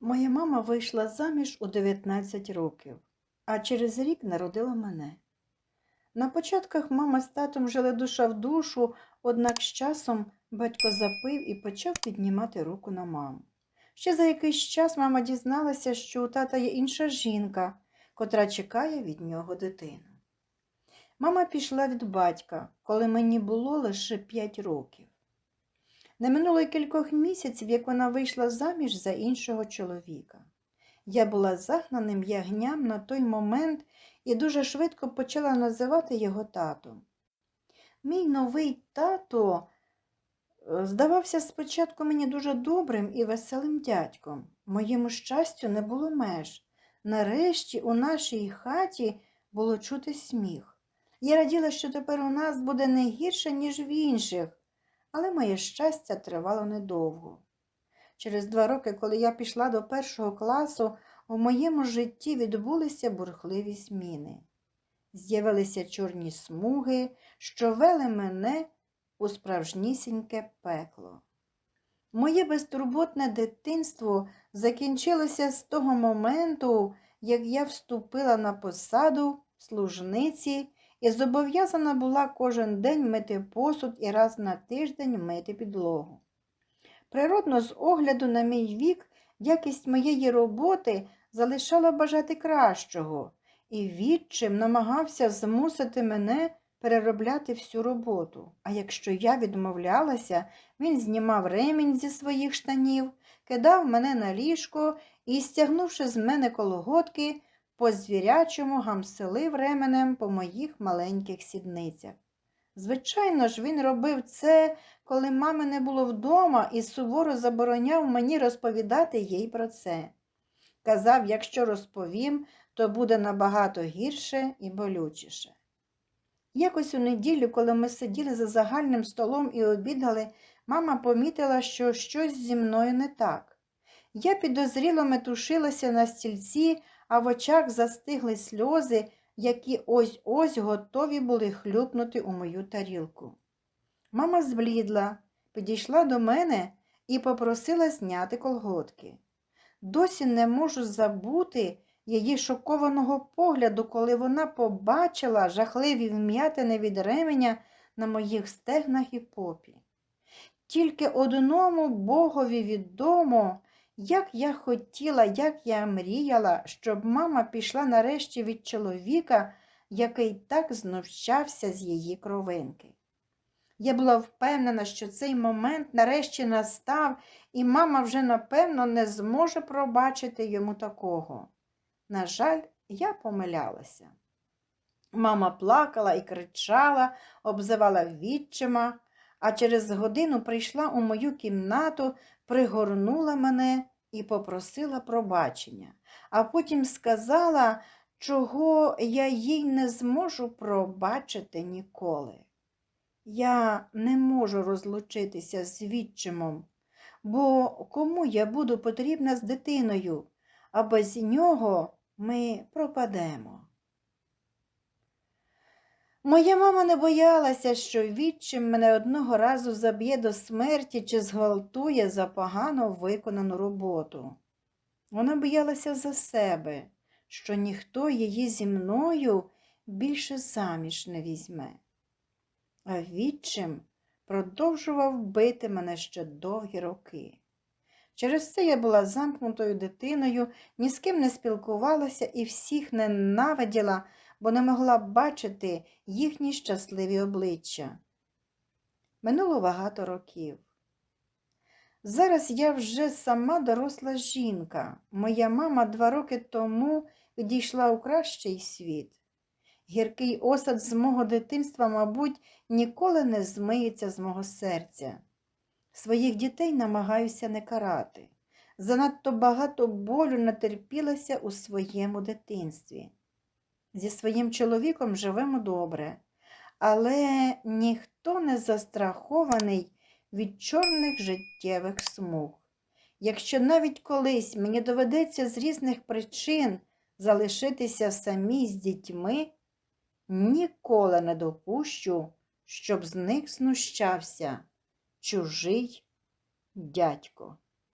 Моя мама вийшла заміж у 19 років, а через рік народила мене. На початках мама з татом жили душа в душу, однак з часом батько запив і почав піднімати руку на маму. Ще за якийсь час мама дізналася, що у тата є інша жінка, котра чекає від нього дитину. Мама пішла від батька, коли мені було лише 5 років. Не минуло й кількох місяців, як вона вийшла заміж за іншого чоловіка. Я була загнаним ягням на той момент і дуже швидко почала називати його татом. Мій новий тато е, здавався спочатку мені дуже добрим і веселим дядьком. Моєму щастю не було меж. Нарешті у нашій хаті було чути сміх. Я раділа, що тепер у нас буде не гірше, ніж в інших але моє щастя тривало недовго. Через два роки, коли я пішла до першого класу, у моєму житті відбулися бурхливі зміни. З'явилися чорні смуги, що вели мене у справжнісіньке пекло. Моє безтурботне дитинство закінчилося з того моменту, як я вступила на посаду служниці і зобов'язана була кожен день мити посуд і раз на тиждень мити підлогу. Природно, з огляду на мій вік, якість моєї роботи залишала бажати кращого, і відчим намагався змусити мене переробляти всю роботу. А якщо я відмовлялася, він знімав ремінь зі своїх штанів, кидав мене на ліжко і, стягнувши з мене колготки, по звірячому гамселив ременем по моїх маленьких сідницях. Звичайно ж, він робив це, коли мами не було вдома і суворо забороняв мені розповідати їй про це. Казав, якщо розповім, то буде набагато гірше і болючіше. Якось у неділю, коли ми сиділи за загальним столом і обідали, мама помітила, що щось зі мною не так. Я підозріло метушилася на стільці, а в очах застигли сльози, які ось ось готові були хлюпнути у мою тарілку. Мама зблідла, підійшла до мене і попросила зняти колготки. Досі не можу забути її шокованого погляду, коли вона побачила жахливі вм'ятини від ременя на моїх стегнах і попі. Тільки одному богові відомо, як я хотіла, як я мріяла, щоб мама пішла нарешті від чоловіка, який так знущався з її кровинки. Я була впевнена, що цей момент нарешті настав, і мама вже, напевно, не зможе пробачити йому такого. На жаль, я помилялася. Мама плакала і кричала, обзивала відчима, а через годину прийшла у мою кімнату, пригорнула мене і попросила пробачення, а потім сказала, чого я їй не зможу пробачити ніколи. Я не можу розлучитися з відчимом, бо кому я буду потрібна з дитиною, а без нього ми пропадемо. Моя мама не боялася, що відчим мене одного разу заб'є до смерті чи зґвалтує за погано виконану роботу. Вона боялася за себе, що ніхто її зі мною більше заміж не візьме. А відчим продовжував бити мене ще довгі роки. Через це я була замкнутою дитиною, ні з ким не спілкувалася і всіх ненавиділа, бо не могла б бачити їхні щасливі обличчя. Минуло багато років. Зараз я вже сама доросла жінка. Моя мама два роки тому відійшла у кращий світ. Гіркий осад з мого дитинства, мабуть, ніколи не змиється з мого серця. Своїх дітей намагаюся не карати. Занадто багато болю натерпілася у своєму дитинстві. Зі своїм чоловіком живемо добре, але ніхто не застрахований від чорних життєвих смуг. Якщо навіть колись мені доведеться з різних причин залишитися самій з дітьми, ніколи не допущу, щоб з них знущався чужий дядько.